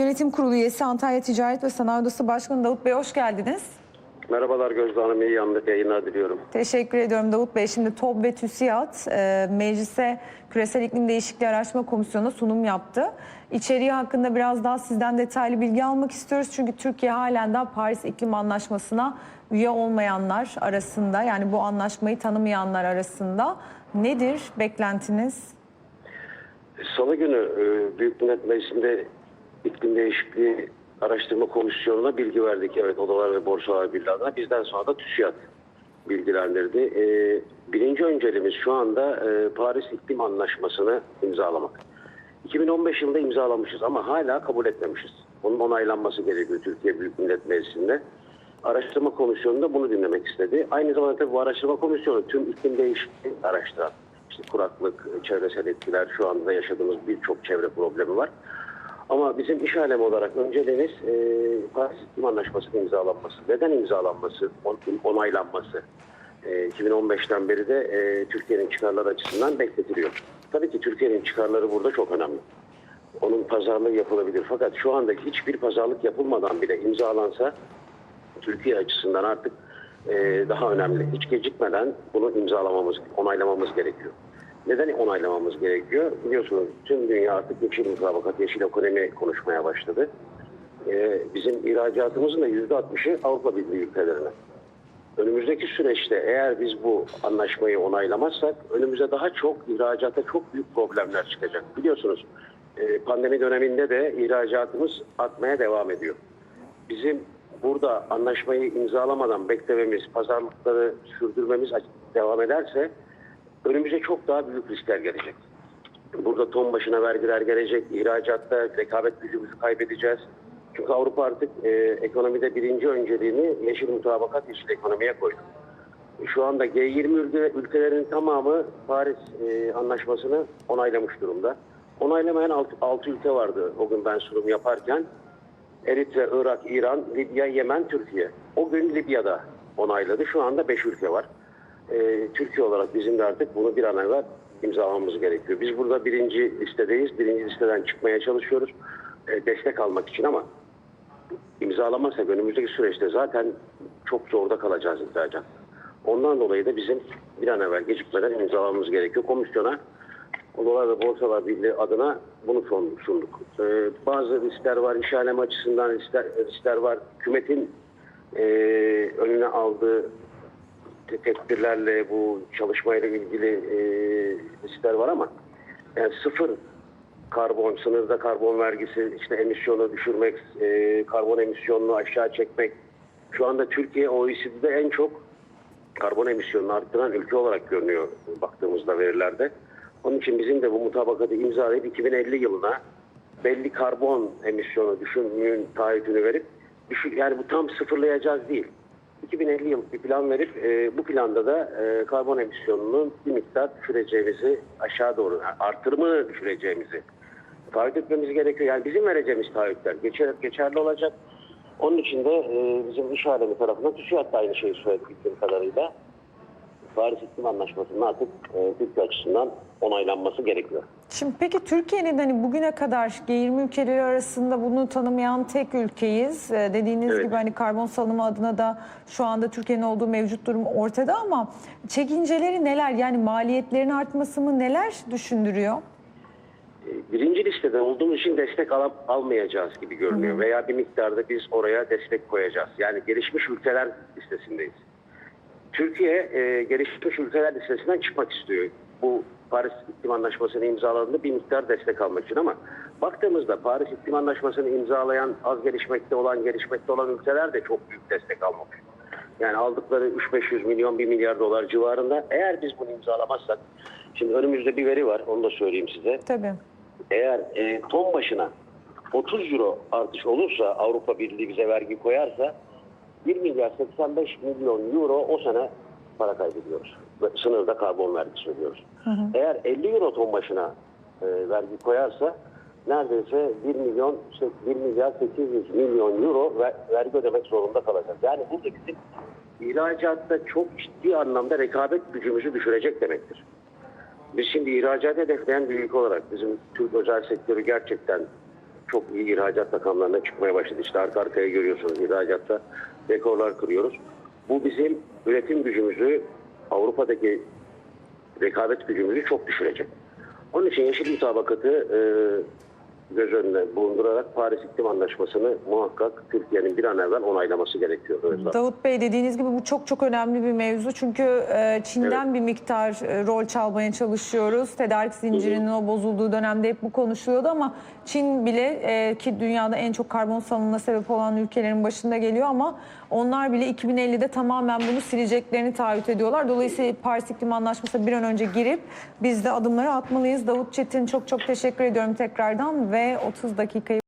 Yönetim Kurulu üyesi Antalya Ticaret ve Sanayi Odası Başkanı Davut Bey hoş geldiniz. Merhabalar Gözde Hanım, iyi yayınlar diliyorum. Teşekkür ediyorum Davut Bey. Şimdi TOB ve TÜSİAD e, meclise Küresel İklim Değişikliği Araştırma Komisyonu'na sunum yaptı. İçeriği hakkında biraz daha sizden detaylı bilgi almak istiyoruz. Çünkü Türkiye halen daha Paris İklim Anlaşması'na üye olmayanlar arasında yani bu anlaşmayı tanımayanlar arasında. Nedir beklentiniz? Salı günü e, Büyük Millet Meclisi'nde iklim değişikliği araştırma komisyonuna bilgi verdik. Evet Odalar ve Borsalar Birliği adına. Bizden sonra da TÜSİAD bilgilendirdi. E, birinci önceliğimiz şu anda e, Paris İklim Anlaşması'nı imzalamak. 2015 yılında imzalamışız ama hala kabul etmemişiz. Bunun onaylanması gerekiyor Türkiye Büyük Millet Meclisi'nde. Araştırma komisyonu da bunu dinlemek istedi. Aynı zamanda tabii bu araştırma komisyonu tüm iklim değişikliği araştıran, işte kuraklık, çevresel etkiler, şu anda yaşadığımız birçok çevre problemi var. Ama bizim iş alemi olarak önceliğimiz e, Paris İklim Anlaşması'nın imzalanması. Neden imzalanması, on- onaylanması? E, 2015'ten beri de e, Türkiye'nin çıkarları açısından bekletiliyor. Tabii ki Türkiye'nin çıkarları burada çok önemli. Onun pazarlığı yapılabilir. Fakat şu anda hiçbir pazarlık yapılmadan bile imzalansa Türkiye açısından artık e, daha önemli. Hiç gecikmeden bunu imzalamamız, onaylamamız gerekiyor. Neden onaylamamız gerekiyor? Biliyorsunuz tüm dünya artık yeşil mutabakat, yeşil ekonomi konuşmaya başladı. E, bizim ihracatımızın da %60'ı Avrupa Birliği ülkelerine. Önümüzdeki süreçte eğer biz bu anlaşmayı onaylamazsak önümüze daha çok ihracata çok büyük problemler çıkacak. Biliyorsunuz e, pandemi döneminde de ihracatımız artmaya devam ediyor. Bizim burada anlaşmayı imzalamadan beklememiz, pazarlıkları sürdürmemiz devam ederse önümüze çok daha büyük riskler gelecek. Burada ton başına vergiler gelecek, ihracatta rekabet gücümüzü kaybedeceğiz. Çünkü Avrupa artık e, ekonomide birinci önceliğini yeşil mutabakat, yeşil ekonomiye koydu. Şu anda G20 ülke, ülkelerinin tamamı Paris e, anlaşmasını onaylamış durumda. Onaylamayan 6 ülke vardı o gün ben sunum yaparken. Eritre, Irak, İran, Libya, Yemen, Türkiye. O gün Libya'da onayladı. Şu anda 5 ülke var. Ee, Türkiye olarak bizim de artık bunu bir an evvel imzalamamız gerekiyor. Biz burada birinci listedeyiz. Birinci listeden çıkmaya çalışıyoruz. Ee, destek almak için ama imzalamazsak önümüzdeki süreçte zaten çok zorda kalacağız ihracat. Ondan dolayı da bizim bir an evvel gecikmeden imzalamamız gerekiyor. Komisyona Odalar ve Borsalar Birliği adına bunu sunduk. Ee, bazı riskler var, iş alemi açısından riskler, riskler var. Hükümetin e, önüne aldığı tedbirlerle bu çalışmayla ilgili e, var ama yani sıfır karbon, sınırda karbon vergisi, işte emisyonu düşürmek, e, karbon emisyonunu aşağı çekmek. Şu anda Türkiye OECD'de en çok karbon emisyonunu arttıran ülke olarak görünüyor baktığımızda verilerde. Onun için bizim de bu mutabakatı imzalayıp 2050 yılına belli karbon emisyonu düşümünün taahhütünü verip düşün, yani bu tam sıfırlayacağız değil. 2050 yıllık bir plan verip e, bu planda da e, karbon emisyonunun bir miktar düşüreceğimizi aşağı doğru artırımını düşüreceğimizi taahhüt etmemiz gerekiyor. Yani bizim vereceğimiz taahhütler geçer, geçerli olacak. Onun için de e, bizim iş alemi tarafından TÜSİAD da aynı şeyi söyledi bildiğim kadarıyla. Paris İklim Anlaşması'nın artık e, Türkiye açısından onaylanması gerekiyor. Şimdi peki Türkiye'nin hani bugüne kadar G20 ülkeleri arasında bunu tanımayan tek ülkeyiz. Ee, dediğiniz Evet. gibi hani karbon salımı adına da şu anda Türkiye'nin olduğu mevcut durum ortada ama çekinceleri neler? Yani maliyetlerin artması mı neler düşündürüyor? E, Birinci listede olduğumuz için destek alıp almayacağız gibi görünüyor. Veya bir miktarda biz oraya destek koyacağız. Yani gelişmiş ülkeler listesindeyiz. Türkiye e, gelişmiş ülkeler listesinden çıkmak istiyor. Bu Paris İklim Anlaşması'nı imzaladığında bir miktar destek almak için ama baktığımızda Paris İklim Anlaşması'nı imzalayan az gelişmekte olan, gelişmekte olan ülkeler de çok büyük destek almamış. Yani aldıkları 3-500 milyon 1 milyar dolar civarında. Eğer biz bunu imzalamazsak, şimdi önümüzde bir veri var onu da söyleyeyim size. Tabii. Eğer e, ton başına 30 euro artış olursa Avrupa Birliği bize vergi koyarsa 1 milyar 85 milyon euro o sene para kaybediyoruz. Ve sınırda karbon vergisi ödüyoruz. Eğer 50 euro ton başına e, vergi koyarsa neredeyse 1 milyon işte 1 milyar 800 milyon euro ver- vergi ödemek zorunda kalacağız. Yani bu bizim ihracatta çok ciddi anlamda rekabet gücümüzü düşürecek demektir. Biz şimdi ihracat hedefleyen bir ülke olarak bizim Türk özel sektörü gerçekten çok iyi ihracat rakamlarına çıkmaya başladı. İşte arka arkaya görüyorsunuz ihracatta rekorlar kırıyoruz. Bu bizim üretim gücümüzü Avrupa'daki rekabet gücümüzü çok düşürecek. Onun için yeşil mutabakatı e, göz önüne bulundurarak Paris İklim Anlaşması'nı muhakkak Türkiye'nin bir an evvel onaylaması gerekiyor. Özlem. Davut Bey dediğiniz gibi bu çok çok önemli bir mevzu. Çünkü e, Çin'den bir miktar e, rol çalmaya çalışıyoruz. Tedarik zincirinin o bozulduğu dönemde hep bu konuşuluyordu ama Çin bile e, ki dünyada en çok karbon salınımına sebep olan ülkelerin başında geliyor ama onlar bile 2050'de tamamen bunu sileceklerini taahhüt ediyorlar. Dolayısıyla Paris İklim Anlaşması'na bir an önce girip biz de adımları atmalıyız. Davut Çetin çok çok teşekkür ediyorum tekrardan ve 30 dakikayı